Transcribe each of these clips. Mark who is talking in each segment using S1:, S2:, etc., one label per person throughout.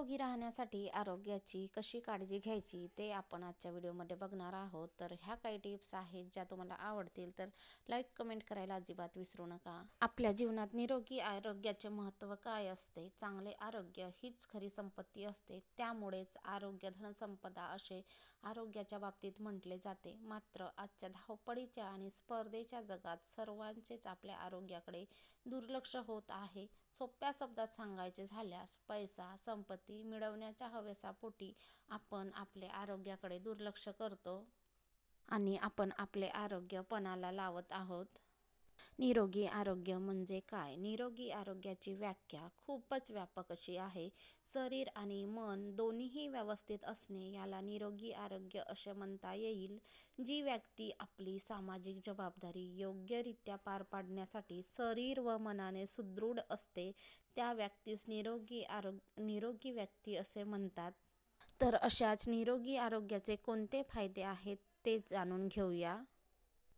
S1: निरोगी राहण्यासाठी आरोग्याची कशी काळजी घ्यायची ते आपण आजच्या व्हिडिओमध्ये बघणार आहोत. तर ह्या काही टिप्स आहेत ज्या तुम्हाला आवडतील तर लाईक कमेंट करायला अजिबात विसरू नका. आपल्या जीवनात निरोगी आरोग्याचे महत्त्व काय असते? चांगले आरोग्य हीच खरी संपत्ती असते. त्यामुळेच आरोग्य धनसंपदा असे आरोग्याच्या बाबतीत म्हटले जाते. मात्र आजच्या धावपळीच्या आणि स्पर्धेच्या जगात सर्वांचेच आपल्या आरोग्याकडे दुर्लक्ष होत आहे. सोप्या शब्दात सांगायचे झाल्यास पैसा संपत्ती मिळवण्याच्या हवेसापोटी आपण आपले आरोग्याकडे दुर्लक्ष करतो आणि आपण आपले आरोग्य पणाला लावत आहोत. निरोगी आरोग्य म्हणजे काय? निरोगी आरोग्याची व्याख्या खूपच व्यापक अशी आहे. शरीर आणि मन दोन्हीही व्यवस्थित असणे याला निरोगी आरोग्य असे म्हणता येईल. जी व्यक्ती आपली सामाजिक जबाबदारी योग्यरित्या पार पाडण्यासाठी शरीर व मनाने सुदृढ असते त्या व्यक्तीस निरोगी आरोग्य निरोगी व्यक्ती असे म्हणतात. तर अशाच निरोगी आरोग्याचे कोणते फायदे आहेत ते जाणून घेऊया.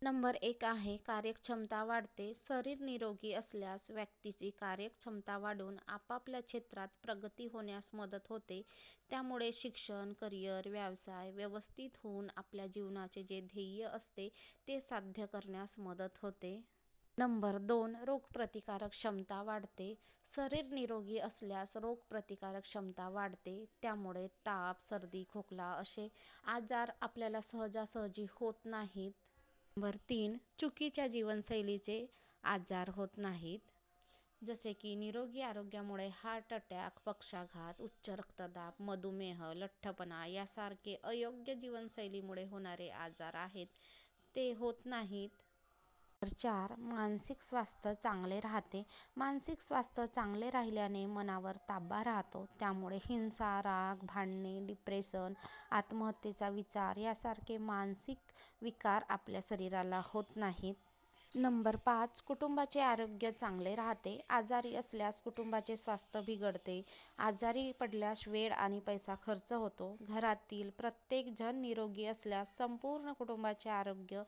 S1: नंबर एक आहे कार्यक्षमता वाढते. शरीर निरोगी असल्यास व्यक्तीची कार्यक्षमता वाढून आपापल्या क्षेत्रात प्रगती होण्यास मदत होते. त्यामुळे शिक्षण करिअर व्यवसाय व्यवस्थित होऊन आपल्या जीवनाचे जे ध्येय असते ते साध्य करण्यास मदत होते. नंबर दोन रोगप्रतिकारक क्षमता वाढते. शरीर निरोगी असल्यास रोगप्रतिकारक क्षमता वाढते. त्यामुळे ताप सर्दी खोकला असे आजार आपल्याला सहजासहजी होत नाहीत. नंबर तीन चुकीच्या जीवनशैलीचे आजार होत नाहीत. जसे की निरोगी आरोग्यामुळे हार्ट अटॅक पक्षाघात उच्च रक्तदाब मधुमेह लठ्ठपणा यासारखे अयोग्य जीवनशैलीमुळे होणारे आजार आहेत. ते होत नाहीत. चार मानसिक स्वास्थ्य चांगले राहते. मानसिक स्वास्थ्य चांगले राहिल्याने मनावर ताबा राहतो. त्यामुळे हिंसा राग भांडणे डिप्रेशन आत्महत्येचा विचार यासारखे मानसिक विकार आपल्या शरीराला होत नाहीत. नंबर पाच कुटुंबाचे आरोग्य चांगले राहते. आजारी असल्यास कुटुंबाचे स्वास्थ्य बिघडते. आजारी पडल्यास वेळ आणि पैसा खर्च होतो. घरातील प्रत्येक जण निरोगी असल्यास संपूर्ण कुटुंबाचे आरोग्य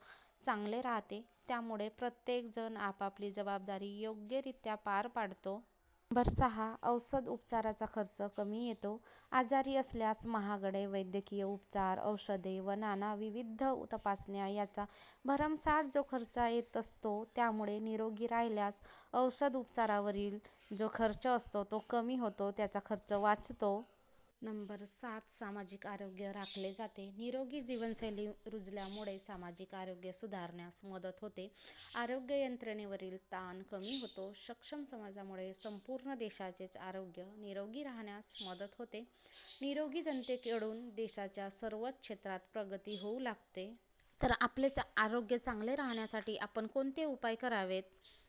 S1: चांगले राहते. त्यामुळे प्रत्येक जण आपापली जबाबदारी योग्यरित्या पार पाडतो. नंबर सहा औषध उपचाराचा खर्च कमी येतो. आजारी असल्यास महागडे वैद्यकीय उपचार औषधे व नाना विविध तपासण्या याचा भरमसाठ जो खर्च येत असतो त्यामुळे निरोगी राहिल्यास औषध उपचारावरील जो खर्च असतो तो कमी होतो. त्याचा खर्च वाचतो. नंबर सात सामाजिक आरोग्य राखले जाते. निरोगी जीवनशैली रुजल्यामुळे सामाजिक आरोग्य सुधारण्यास मदत होते. आरोग्य यंत्रणेवरील ताण कमी होतो. सक्षम समाजामुळे संपूर्ण देशाचेच आरोग्य निरोगी राहण्यास मदत होते. निरोगी जनतेकडून देशाच्या सर्वच क्षेत्रात प्रगती होऊ लागते. तर आपले आरोग्य चांगले राहण्यासाठी आपण कोणते उपाय करावेत?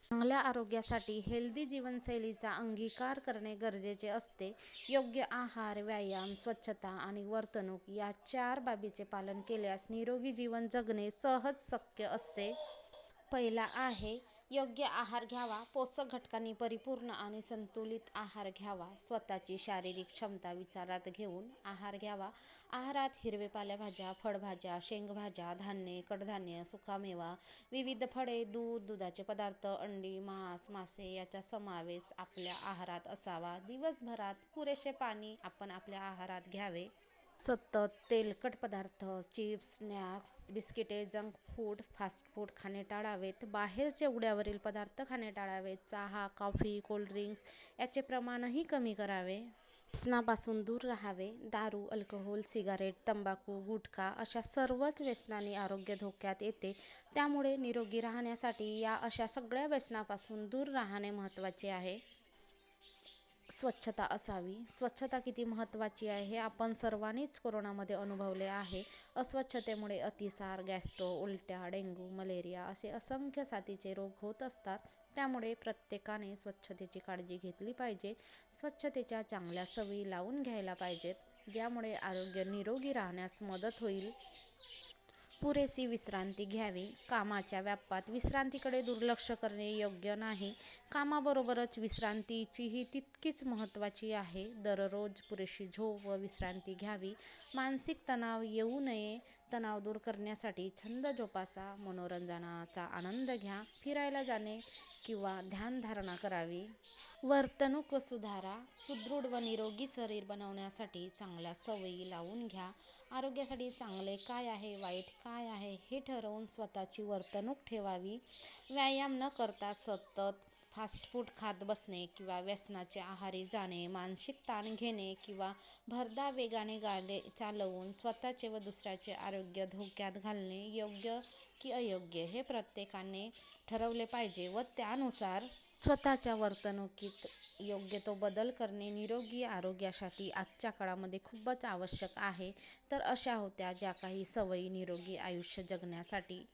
S1: चांगल्या आरोग्यासाठी हेल्दी जीवनशैलीचा अंगीकार करणे गरजेचे असते. योग्य आहार व्यायाम स्वच्छता आणि वर्तणूक या चार बाबीचे पालन केल्यास निरोगी जीवन जगणे सहज शक्य असते. पहिला आहे योग्य आहार घ्यावा पोषक घटकांनी परिपूर्ण आणि संतुलित आहार घ्यावा स्वतःची शारीरिक क्षमता विचारात घेऊन आहार घ्यावा. आहारात हिरवे पालेभाज्या फळभाज्या शेंगभाज्या धान्ये कडधान्य सुकामेवा विविध फळे दूध दुधाचे पदार्थ अंडी मांस मासे याचा समावेश आपल्या आहारात असावा. दिवसभरात पुरेसे पाणी आपण आपल्या आहारात घ्यावे. सतत तेलकट पदार्थ चिप्स स्नॅक्स बिस्किटे जंक फूड फास्ट फूड खाणे टाळावेत. बाहेरचे उघड्यावरील पदार्थ खाणे टाळावेत. चहा कॉफी कोल्ड्रिंक्स याचे प्रमाणही कमी करावे. व्यसनापासून दूर राहावे. दारू अल्कोहोल सिगारेट तंबाखू गुटखा अशा सर्वच व्यसनाने आरोग्य धोक्यात येते. त्यामुळे निरोगी राहण्यासाठी या अशा सगळ्या व्यसनापासून दूर राहणे महत्त्वाचे आहे. स्वच्छता असावी. स्वच्छता किती महत्त्वाची आहे हे आपण सर्वांनीच कोरोनामध्ये अनुभवले आहे. अस्वच्छतेमुळे अतिसार गॅस्ट्रो उलट्या डेंग्यू मलेरिया असे असंख्य साथीचे रोग होत असतात. त्यामुळे प्रत्येकाने स्वच्छतेची काळजी घेतली पाहिजे. स्वच्छतेच्या चांगल्या सवयी लावून घ्यायला पाहिजेत. ज्यामुळे आरोग्य निरोगी राहण्यास मदत होईल. पुरेशी विश्रांती घ्यावी. कामाच्या व्यापात विश्रांतीकडे दुर्लक्ष करणे योग्य नाही. कामाबरोबरच विश्रांतीचीही तितकीच महत्त्वाची आहे. दररोज पुरेशी झोप व विश्रांती घ्यावी. मानसिक तणाव येऊ नये. तणाव दूर करण्यासाठी छंद जोपासा मनोरंजनाचा आनंद घ्या. फिरायला जाणे किंवा ध्यानधारणा करावी. वर्तणूक सुधारा. सुदृढ व निरोगी शरीर बनवण्यासाठी चांगल्या सवयी लावून घ्या. आरोग्यासाठी चांगले काय आहे, वाईट काय आहे हे ठरवून स्वतःची वर्तणूक ठेवावी. व्यायाम न करता सतत फास्ट फूड खात बसणे किंवा व्यसनाचे आहारी जाणे, मानसिक ताण घेणे किंवा भरदा वेगाने गाडी चालवून स्वतःचे व दुसऱ्याचे आरोग्य धोक्यात घालणे योग्य की अयोग्य हे प्रत्येकाने ठरवले पाहिजे व त्यानुसार स्वतःच्या वर्तणुकीत योग्य तो बदल करणे निरोगी आरोग्यासाठी आजच्या काळामध्ये खूपच आवश्यक आहे. तर अशा होत्या ज्या काही सवयी निरोगी आयुष्य जगण्यासाठी